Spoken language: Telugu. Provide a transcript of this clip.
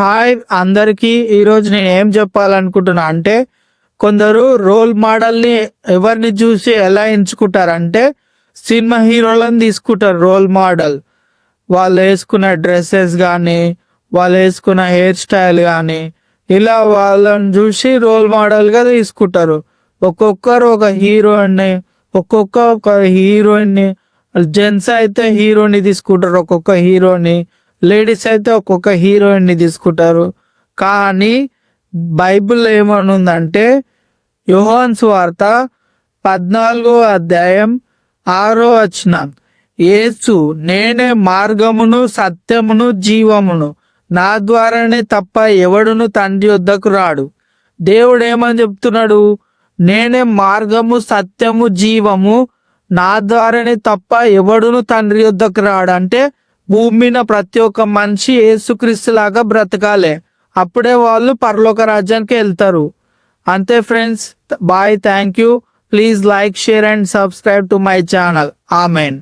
హాయ్ అందరికీ ఈరోజు నేను ఏం చెప్పాలనుకుంటున్నా అంటే కొందరు రోల్ మోడల్ని ఎవరిని చూసి ఎలా ఎంచుకుంటారంటే సినిమా హీరోలను తీసుకుంటారు రోల్ మోడల్. వాళ్ళు వేసుకున్న డ్రెస్సెస్ కానీ వాళ్ళు వేసుకున్న హెయిర్ స్టైల్ కానీ ఇలా వాళ్ళని చూసి రోల్ మోడల్గా తీసుకుంటారు. ఒక్కొక్కరు ఒక హీరోయిన్ని ఒక్కొక్క ఒక హీరోయిన్ని జెంట్స్ అయితే హీరోని తీసుకుంటారు ఒక్కొక్క హీరోని. లేడీస్ అయితే ఒక్కొక్క హీరోయిన్ని తీసుకుంటారు. కానీ బైబిల్ ఏమనుందంటే యోహాన్స్ వార్త పద్నాలుగో అధ్యాయం ఆరో వచ్చిన యేసు నేనే మార్గమును సత్యమును జీవమును. నా ద్వారానే తప్ప ఎవడును తండ్రి వద్దకు రాడు. దేవుడు ఏమని చెప్తున్నాడు? నేనే మార్గము సత్యము జీవము. నా ద్వారానే తప్ప ఎవడును తండ్రి వద్దకు రాడు. అంటే భూమి మీద ప్రతి ఒక్క మనిషి ఏసుక్రీస్తులాగా బ్రతకాలి. అప్పుడే వాళ్ళు పరలోక రాజ్యానికి వెళ్తారు. అంతే friends bye thank you please like share and subscribe to my channel. Amen.